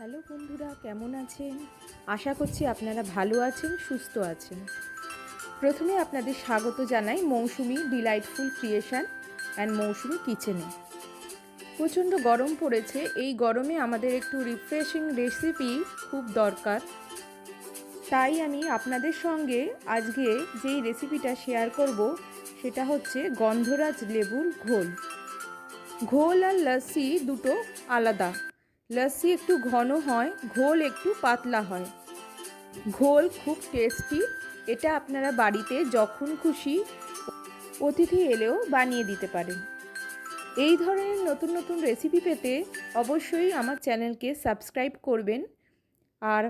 Hello বন্ধুরা, কেমন আছেন? আশা করছি আপনারা ভালো আছেন, সুস্থ আছেন। প্রথমে আপনাদের স্বাগত জানাই Mousumi delightful creation and Mousumi কিচেনে। প্রচণ্ড গরম পড়েছে, এই গরমে আমাদের একটু রিফ্রেশিং রেসিপি খুব দরকার। তাই আমি আপনাদের সঙ্গে আজকে যেই রেসিপিটা শেয়ার করব, সেটা হচ্ছে গন্ধরাজ লেবুর ঘোল। ঘোল আর লস্যি দুটো আলাদা। লস্যি একটু ঘন হয়, ঘোল একটু পাতলা হয়। ঘোল খুব টেস্টি এটা আপনারা বাড়িতে যখন খুশি অতিথি এলেও বানিয়ে দিতে পারেন। এই ধরনের নতুন নতুন রেসিপি পেতে অবশ্যই আমার চ্যানেলকে সাবস্ক্রাইব করবেন আর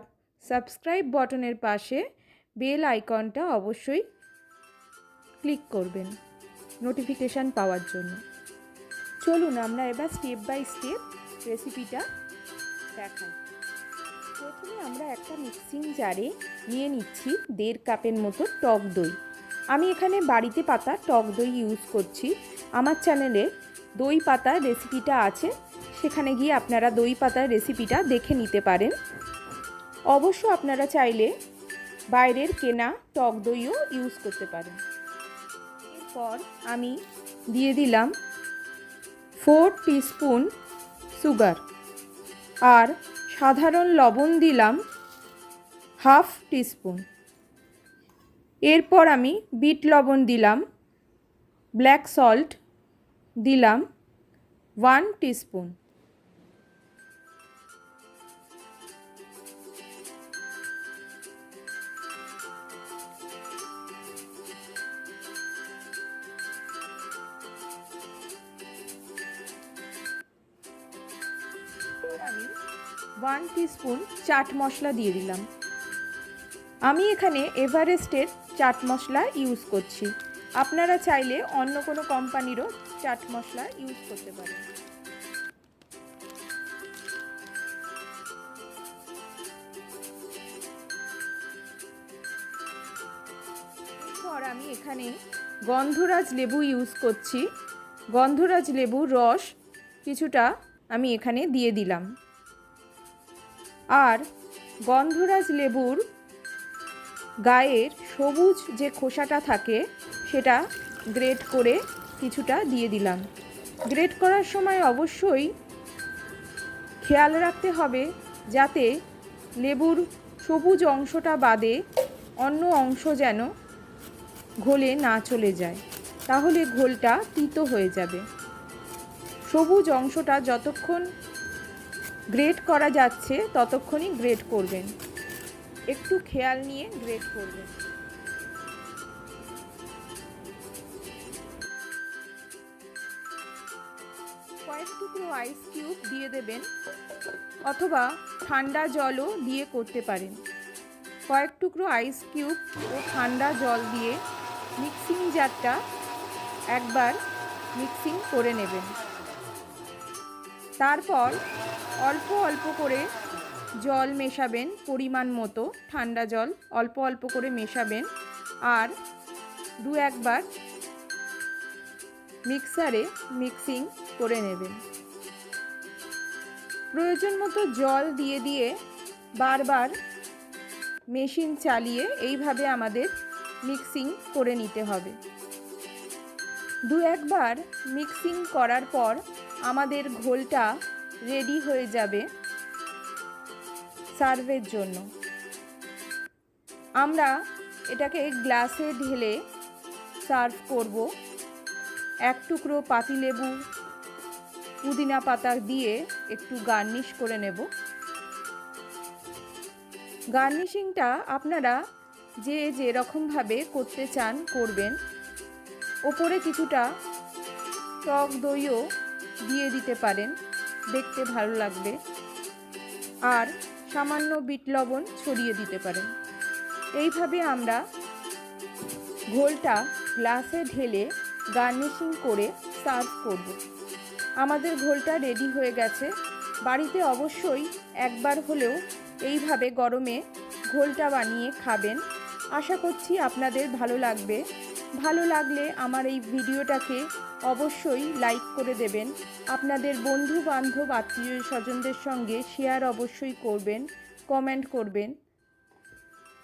সাবস্ক্রাইব বটনের পাশে বেল আইকনটা অবশ্যই ক্লিক করবেন নোটিফিকেশান পাওয়ার জন্য। চলুন আমরা এবার স্টেপ বাই স্টেপ রেসিপিটা দেখাই প্রথমে আমরা একটা মিক্সিং জারে নিয়ে নিচ্ছি দেড় কাপের মতো টক দই। আমি এখানে বাড়িতে পাতা, টক দই ইউজ করছি। আমার চ্যানেলে দই পাতার রেসিপিটা আছে। সেখানে গিয়ে আপনারা দই পাতার রেসিপিটা দেখে নিতে পারেন। অবশ্য আপনারা চাইলে বাইরের কেনা টক দইও ইউজ করতে পারেন। এরপর আমি দিয়ে দিলাম ফোর টিস্পুন সুগার আর সাধারণ লবণ দিলাম হাফ টিস্পুন। এরপর আমি বিট লবণ দিলাম, ব্ল্যাক সল্ট দিলাম one teaspoon. One teaspoon chaat masala দিয়ে দিলাম। আমি এখানে এভারেস্টের চাট মশলা ইউজ করছি। আপনারা চাইলে অন্য কোনো কোম্পানিরও চাট মশলা ইউজ করতে পারেন। এরপর আমি এখানে গন্ধরাজ লেবু ইউজ করছি। গন্ধরাজ লেবুর রস কিছুটা আমি এখানে দিয়ে দিলাম। আর গন্ধরাজ লেবুর গায়ের সবুজ যে খোসাটা থাকে, সেটা গ্রেট করে কিছুটা দিয়ে দিলাম। গ্রেট করার সময় অবশ্যই খেয়াল রাখতে হবে যাতে লেবুর সবুজ অংশটা বাদে অন্য অংশ যেন ঘোলে না চলে যায়। তাহলে ঘোলটা তিতো হয়ে যাবে। সবুজ অংশটা যতক্ষণ গ্রেট করা যাচ্ছে, ততক্ষণই গ্রেট করবেন। একটু খেয়াল নিয়ে গ্রেট করবেন। কয়েক টুকরো আইস কিউব দিয়ে দেবেন, অথবা ঠান্ডা জলও দিয়ে করতে পারেন। কয়েক টুকরো আইস কিউব ও ঠান্ডা জল দিয়ে মিক্সিং জারটা একবার মিক্সিং করে নেবেন। তারপর অল্প অল্প করে জল মেশাবেন পরিমাণ মতো, ঠান্ডা জল অল্প অল্প করে মেশাবেন আর দু একবার মিক্সারে মিক্সিং করে নেবেন। প্রয়োজন মতো জল দিয়ে দিয়ে বারবার মেশিন চালিয়ে এইভাবে আমাদের মিক্সিং করে নিতে হবে। দু একবার মিক্সিং করার পর আমাদের ঘোলটা রেডি হয়ে যাবে সার্ভের জন্য। আমরা এটাকে গ্লাসে ঢেলে সার্ভ করব। এক টুকরো পাতিলেবু পুদিনা পাতা দিয়ে একটু গার্নিশ করে নেব। গার্নিশিংটা আপনারা যে যেরকমভাবে করতে চান করবেন। ওপরে কিছুটা টক দইও দিয়ে দিতে পারেন। দেখতে ভালো লাগবে। আর সামান্য বিট লবণ ছড়িয়ে দিতে পারেন। এইভাবে আমরা ঘোলটা গ্লাসে ঢেলে গার্নিশিং করে সার্ভ করব। আমাদের ঘোলটা রেডি হয়ে গেছে। বাড়িতে অবশ্যই একবার হলেও এইভাবে গরমে ঘোলটা বানিয়ে খাবেন। আশা করছি আপনাদের ভালো লাগবে। ভালো লাগলে আমার এই ভিডিওটাকে অবশ্যই লাইক করে দেবেন। আপনাদের বন্ধু বান্ধব আত্মীয় স্বজনদের সঙ্গে শেয়ার অবশ্যই করবেন কমেন্ট করবেন।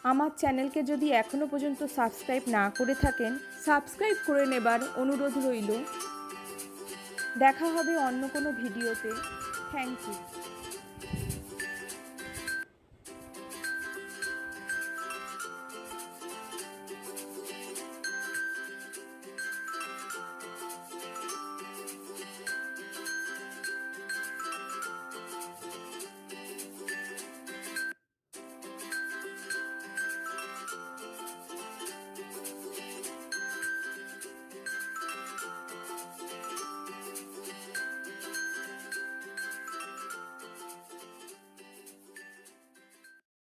আমার চ্যানেলকে যদি এখনও পর্যন্ত সাবস্ক্রাইব না করে থাকেন সাবস্ক্রাইব করে নেবার অনুরোধ রইল। দেখা হবে অন্য কোনো ভিডিওতে। Thank you